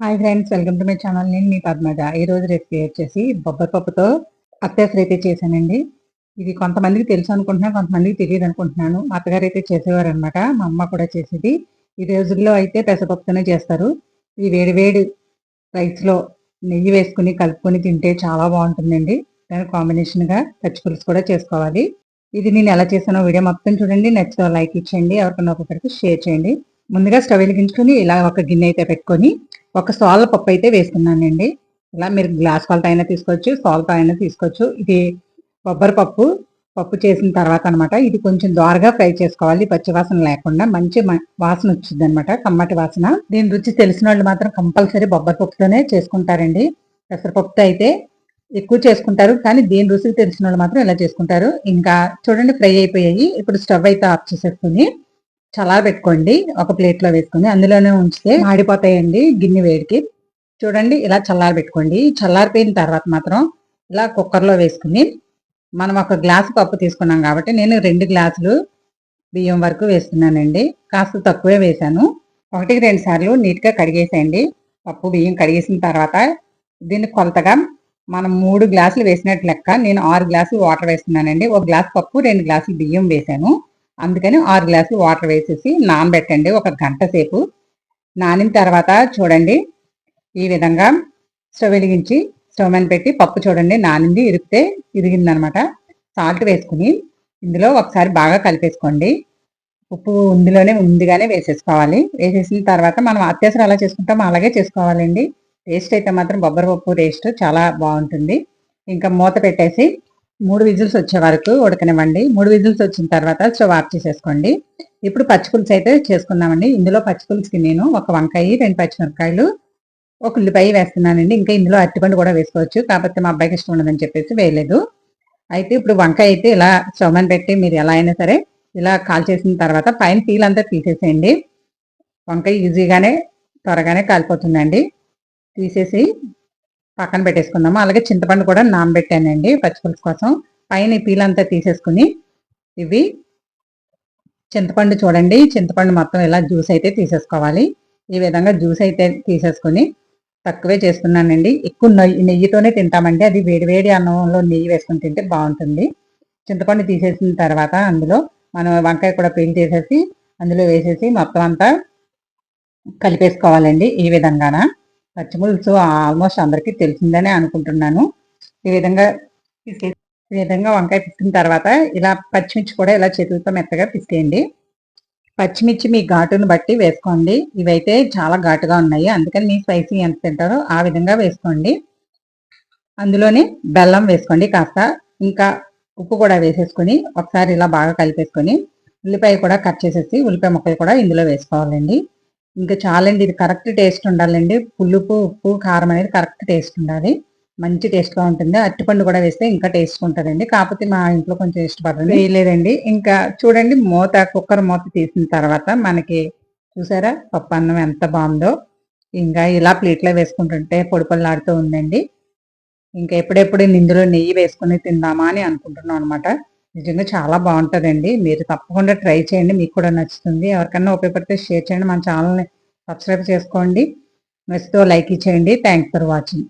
Hi friends welcome to my channel నేను మీ పద్మజ. ఈ రోజు రెసిపీ వచ్చేసి బొబ్బరి పప్పుతో అత్యాసర అయితే చేశానండి. ఇది కొంతమందికి తెలుసు అనుకుంటున్నాను కొంతమందికి తెలియదు అనుకుంటున్నాను. మా అత్తగారు అయితే చేసేవారు అనమాట మా అమ్మ కూడా చేసేది. ఈ రోజుల్లో అయితే పెసరపప్పుతోనే చేస్తారు. ఈ వేడివేడి రైస్లో నెయ్యి వేసుకుని కలుపుకొని తింటే చాలా బాగుంటుందండి. దాని కాంబినేషన్గా పచ్చి పులుసు కూడా చేసుకోవాలి. ఇది నేను ఎలా చేసానో వీడియో మొత్తం చూడండి. నచ్చితే లైక్ ఇచ్చేయండి. ఎవరికన్నా ఒకరికి షేర్ చేయండి. ముందుగా స్టవ్ వెలిగించుకొని ఇలా ఒక గిన్నె అయితే పెట్టుకొని ఒక సోల పప్పు అయితే వేసుకున్నానండి. ఇలా మీరు గ్లాస్ కొలత అయినా తీసుకోవచ్చు సోలతో అయినా తీసుకోవచ్చు. ఇది కొబ్బరి పప్పు పప్పు చేసిన తర్వాత అనమాట ఇది కొంచెం దోరగా ఫ్రై చేసుకోవాలి. పచ్చి వాసన లేకుండా మంచి వాసన వచ్చింది అనమాట కమ్మటి వాసన. దీని రుచి తెలిసిన వాళ్ళు మాత్రం కంపల్సరీ బొబ్బరి పప్పుతోనే చేసుకుంటారండి. పెసరపప్పుతో అయితే ఎక్కువ చేసుకుంటారు కానీ దీని రుచికి తెలిసిన వాళ్ళు మాత్రం ఇలా చేసుకుంటారు. ఇంకా చూడండి ఫ్రై అయిపోయాయి. ఇప్పుడు స్టవ్ అయితే ఆఫ్ చేసేసుకుని చల్లార పెట్టుకోండి ఒక ప్లేట్లో వేసుకుని అందులోనే ఉంచితే మాడిపోతాయండి గిన్నె వేడికి. చూడండి ఇలా చల్లారి పెట్టుకోండి. చల్లారిపోయిన తర్వాత మాత్రం ఇలా కుక్కర్లో వేసుకుని మనం ఒక గ్లాసు పప్పు తీసుకున్నాం కాబట్టి నేను రెండు గ్లాసులు బియ్యం వరకు వేస్తున్నానండి. కాస్త తక్కువే వేసాను ఒకటికి రెండు సార్లు నీట్గా కడిగేసేయండి. పప్పు బియ్యం కడిగేసిన తర్వాత దీన్ని కొలతగా మనం మూడు గ్లాసులు వేసినట్టు లెక్క నేను ఆరు గ్లాసులు వాటర్ వేస్తున్నానండి. ఒక గ్లాస్ పప్పు రెండు గ్లాసులు బియ్యం వేసాను అందుకని ఆరు గ్లాసులు వాటర్ వేసేసి నానబెట్టండి ఒక గంట సేపు. నానిన తర్వాత చూడండి ఈ విధంగా స్టవ్ వెలిగించి స్టవ్ మీద పెట్టి పప్పు చూడండి నానింది ఇరిగితే ఇరిగిందనమాట. సాల్ట్ వేసుకుని ఇందులో ఒకసారి బాగా కలిపేసుకోండి. ఉప్పు ఇందులోనే ముందుగానే వేసేసుకోవాలి. వేసేసిన తర్వాత మనం అత్యవసరం ఎలా చేసుకుంటామో అలాగే చేసుకోవాలండి. టేస్ట్ అయితే మాత్రం బొబ్బరి పప్పు టేస్ట్ చాలా బాగుంటుంది. ఇంకా మూత పెట్టేసి మూడు విజిల్స్ వచ్చే వరకు ఉడకనివ్వండి. మూడు విజిల్స్ వచ్చిన తర్వాత స్టవ్ ఆఫ్ చేసేసుకోండి. ఇప్పుడు పచ్చిపులుసు అయితే చేసుకుందామండి. ఇందులో పచ్చిపులుసుకి నేను ఒక వంకాయ రెండు పచ్చిమిరపకాయలు ఒక ఉల్లిపాయ వేస్తున్నానండి. ఇంకా ఇందులో అరటిపండు కూడా వేసుకోవచ్చు. కాకపోతే మా అబ్బాయికి ఇష్టం ఉండదని చెప్పేసి వేయలేదు. అయితే ఇప్పుడు వంకాయ అయితే ఇలా స్టవ్మని పెట్టి మీరు ఎలా అయినా సరే ఇలా కాల్ చేసిన తర్వాత పైన పీల్ అంతా తీసేసేయండి. వంకాయ ఈజీగానే త్వరగానే కాలిపోతుందండి. తీసేసి పక్కన పెట్టేసుకుందాము. అలాగే చింతపండు కూడా నానబెట్టానండి పచ్చిపులుసు కోసం. పైన పీలంతా తీసేసుకుని ఇవి చింతపండు చూడండి. చింతపండు మొత్తం ఇలా జ్యూస్ అయితే తీసేసుకోవాలి. ఈ విధంగా జ్యూస్ అయితే తీసేసుకుని తక్కువే చేస్తున్నానండి. ఎక్కువ నెయ్యి నెయ్యితోనే తింటామండి. అది వేడివేడి అన్నంలో నెయ్యి వేసుకుని తింటే బాగుంటుంది. చింతపండు తీసేసిన తర్వాత అందులో మనం వంకాయ కూడా పీల్ చేసేసి అందులో వేసేసి మొత్తం అంతా కలిపేసుకోవాలండి ఈ విధంగాన. పచ్చిపులుసు ఆల్మోస్ట్ అందరికీ తెలిసిందనే అనుకుంటున్నాను. ఈ విధంగా ఈ విధంగా వంకాయ పిసికిన తర్వాత ఇలా పచ్చిమిర్చి కూడా ఇలా చేతులతో మెత్తగా పిసికేయండి పచ్చిమిర్చి మీ ఘాటును బట్టి వేసుకోండి. ఇవైతే చాలా ఘాటుగా ఉన్నాయి. అందుకని మీ స్పైసీ ఎంత తింటారో ఆ విధంగా వేసుకోండి. అందులోనే బెల్లం వేసుకోండి కాస్త. ఇంకా ఉప్పు కూడా వేసేసుకొని ఒకసారి ఇలా బాగా కలిపేసుకొని ఉల్లిపాయ కూడా కట్ చేసేసి ఉల్లిపాయ ముక్కలు కూడా ఇందులో వేసుకోవాలండి. ఇంకా చాలండి ఇది కరెక్ట్ టేస్ట్ ఉండాలండి. పులుపు ఉప్పు కారం అనేది కరెక్ట్ టేస్ట్ ఉండాలి. మంచి టేస్ట్గా ఉంటుంది. అరటిపండు కూడా వేస్తే ఇంకా టేస్ట్ ఉంటుందండి. కాకపోతే మా ఇంట్లో కొంచెం ఇష్టపడండి వేయలేదండి. ఇంకా చూడండి మూత కుక్కర్ మూత తీసిన తర్వాత మనకి చూసారా పప్పు అన్నం ఎంత బాగుందో. ఇంకా ఇలా ప్లేట్లో వేసుకుంటుంటే పొడి పొల్లాడుతూ ఉందండి. ఇంకా ఎప్పుడెప్పుడు ఇందులో నెయ్యి వేసుకుని తిందామా అని అనుకుంటున్నాం అనమాట నిజంగా చాలా బాగుంటుందండి. మీరు తప్పకుండా ట్రై చేయండి. మీకు కూడా నచ్చుతుంది. ఎవరికన్నా ఉపయోగపడితే షేర్ చేయండి. మన ఛానల్ని సబ్స్క్రైబ్ చేసుకోండి. నచ్చితే లైక్ ఇచ్చేయండి. Thanks for watching.